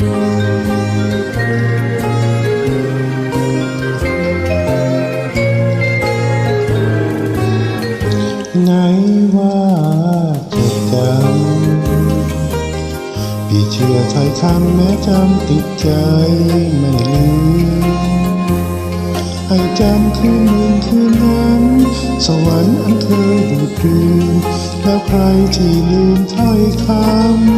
ไหนว่าจะจำพี่เชื่อถ้อยคำแม้จำติดใจไม่ลืมให้จำคืนหนึ่งคืนนั้น สวรรค์อันเคยดูดดื่มแล้วใครที่ลืมถ้อยคำ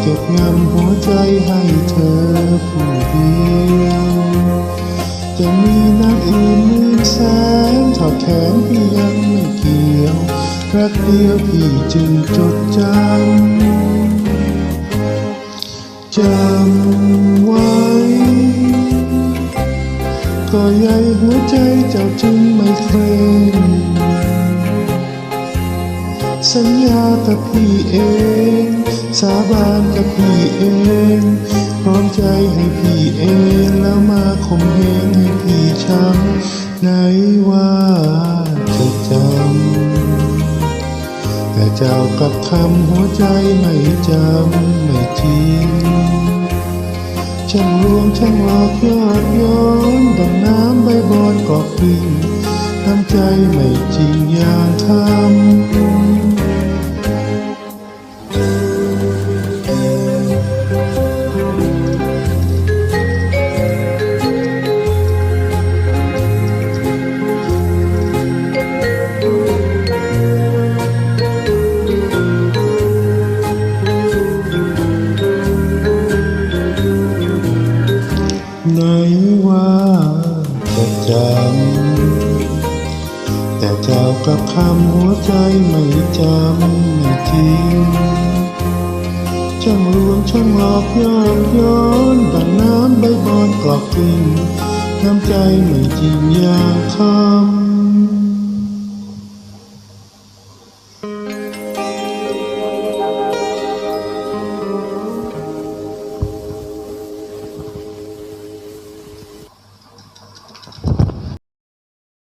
เก็บงำหัวใจให้เธอผู้เดียวจะมีนักอื่นหมื่นแสนถอดแขนพี่ยังไม่เกี่ยวรักเดียวพี่จึงจดจำจำไว้ ก็ใยหัวใจเจ้าจึงไม่เคลม สัญญากับพี่เอง สาบานกับพี่เองพร้อมใจให้พี่เอง แล้วมาข่มเหงให้พี่ช้ำไหนว่าจะจำแต่เจ้ากับคำหัวใจไม่จำไม่จริงช่างลวงช่างหลอกยอดย้อนดังน้ำใบบอนกอกกลิ่นน้ำใจไม่จริงอย่างคำ จำแต่เจ้ากับคำหัวใจไม่จำไม่ทิ้งช่างลวงช่างหลอกยอกย้อนบังน้ำใบบอนกรอกกลิ่นน้ำใจไม่จริงอย่างคำ